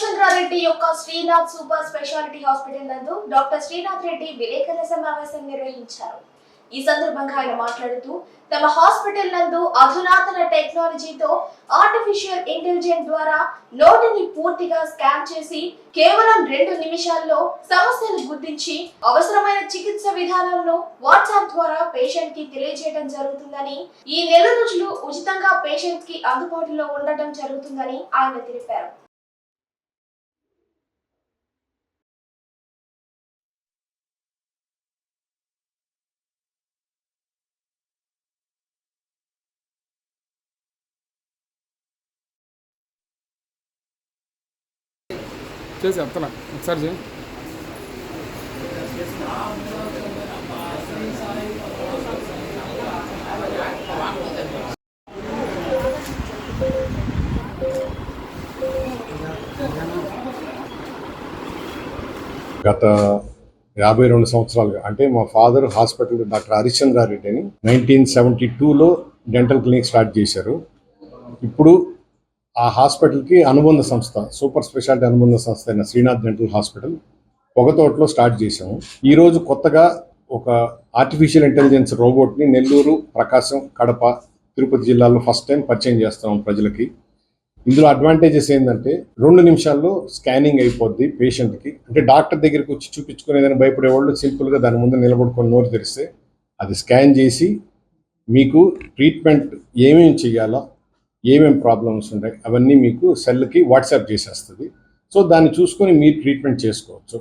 రామచంద్రారెడ్డి యొక్క Srinath super speciality hospital నందు doctor Srinath Reddy విలేకరుల సమావేశం నిర్వహించారు. ఈ సందర్భంగా ఆయన మాట్లాడుతూ తమ హాస్పిటల్ నందు అధునాతన టెక్నాలజీతో ఆర్టిఫిషియల్ ఇంటెలిజెన్స్ ద్వారా నోటిని పూర్తిగా స్కాన్ చేసి కేవలం రెండు నిమిషాల్లో సమస్యను గుర్తించి అవసరమైన చికిత్స విధానాలను వాట్సాప్ ద్వారా పేషెంట్కి తెలియజేయడం జరుగుతుందని ఈ నెల రోజులు ఉచితంగా పేషెంట్కి అందుబాటులో ఉండటం జరుగుతుందని ఆయన తెలిపారు. చేసి చెప్తున్నా. ఒకసారి చేయి. గత యాభై రెండు సంవత్సరాలుగా అంటే మా ఫాదర్ హాస్పిటల్ డాక్టర్ హరిశ్చంద్రారెడ్డి అని నైన్టీన్ సెవెంటీ టూలో డెంటల్ క్లినిక్ స్టార్ట్ చేశారు. ఇప్పుడు ఆ హాస్పిటల్కి అనుబంధ సంస్థ సూపర్ స్పెషాలిటీ అనుబంధ సంస్థ అయిన శ్రీనాథ్ డెంటల్ హాస్పిటల్ పొగతోటలో స్టార్ట్ చేశాము. ఈరోజు కొత్తగా ఒక ఆర్టిఫిషియల్ ఇంటెలిజెన్స్ రోబోట్ని నెల్లూరు ప్రకాశం కడప తిరుపతి జిల్లాలో ఫస్ట్ టైం పరిచయం చేస్తున్నాం ప్రజలకి. ఇందులో అడ్వాంటేజెస్ ఏంటంటే రెండు నిమిషాల్లో స్కానింగ్ అయిపోద్ది పేషెంట్కి. అంటే డాక్టర్ దగ్గరికి వచ్చి చూపించుకునేదని భయపడే వాళ్ళు సింపుల్గా దాని ముందు నిలబడుకొని నోరు తెరిస్తే అది స్కాన్ చేసి మీకు ట్రీట్మెంట్ ఏమేమి చేయాలో ఏమేమి ప్రాబ్లమ్స్ ఉంటాయి అవన్నీ మీకు సెల్కి వాట్సాప్ చేసేస్తుంది. సో దాన్ని చూసుకొని మీరు ట్రీట్మెంట్ చేసుకోవచ్చు.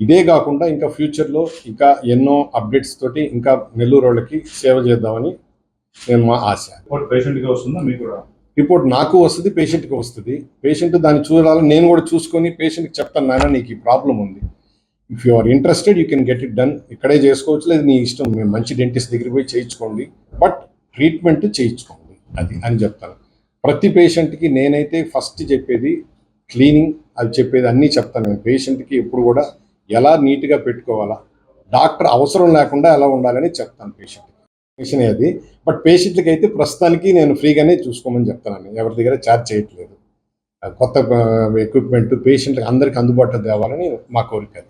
ఇదే కాకుండా ఇంకా ఫ్యూచర్లో ఇంకా ఎన్నో అప్డేట్స్ తోటి ఇంకా నెల్లూరు వాళ్ళకి సేవ చేద్దామని నేను మా ఆశ. రిపోర్ట్ పేషెంట్కి వస్తుందా మీకు కూడా? రిపోర్ట్ నాకు వస్తుంది పేషెంట్కి వస్తుంది. పేషెంట్ దాన్ని చూడాలని నేను కూడా చూసుకొని పేషెంట్కి చెప్తాను నాయన నీకు ఈ ప్రాబ్లం ఉంది. If you are interested you can get it done ఇక్కడే చేసుకోవచ్చు. లేదు నీ ఇష్టం. మేము మంచి డెంటిస్ట్ దగ్గరికి పోయి చేయించుకోండి. బట్ ట్రీట్మెంట్ చేయించుకోండి. అది అని చెప్తాను ప్రతి పేషెంట్కి నేనైతే ఫస్ట్ చెప్పేది క్లీనింగ్ అది చెప్పేది అన్నీ చెప్తాను నేను. పేషెంట్కి ఎప్పుడు కూడా ఎలా నీట్గా పెట్టుకోవాలా డాక్టర్ అవసరం లేకుండా ఎలా ఉండాలని చెప్తాను పేషెంట్కి. విషయం అది. బట్ పేషెంట్లకి అయితే ప్రస్తుతానికి నేను ఫ్రీగానే చూసుకోమని చెప్తాను ఎవరి దగ్గర ఛార్జ్ చేయట్లేదు. కొత్త ఎక్విప్మెంట్ పేషెంట్లకు అందరికి అందుబాటులో తేవాలని మా కోరిక అది.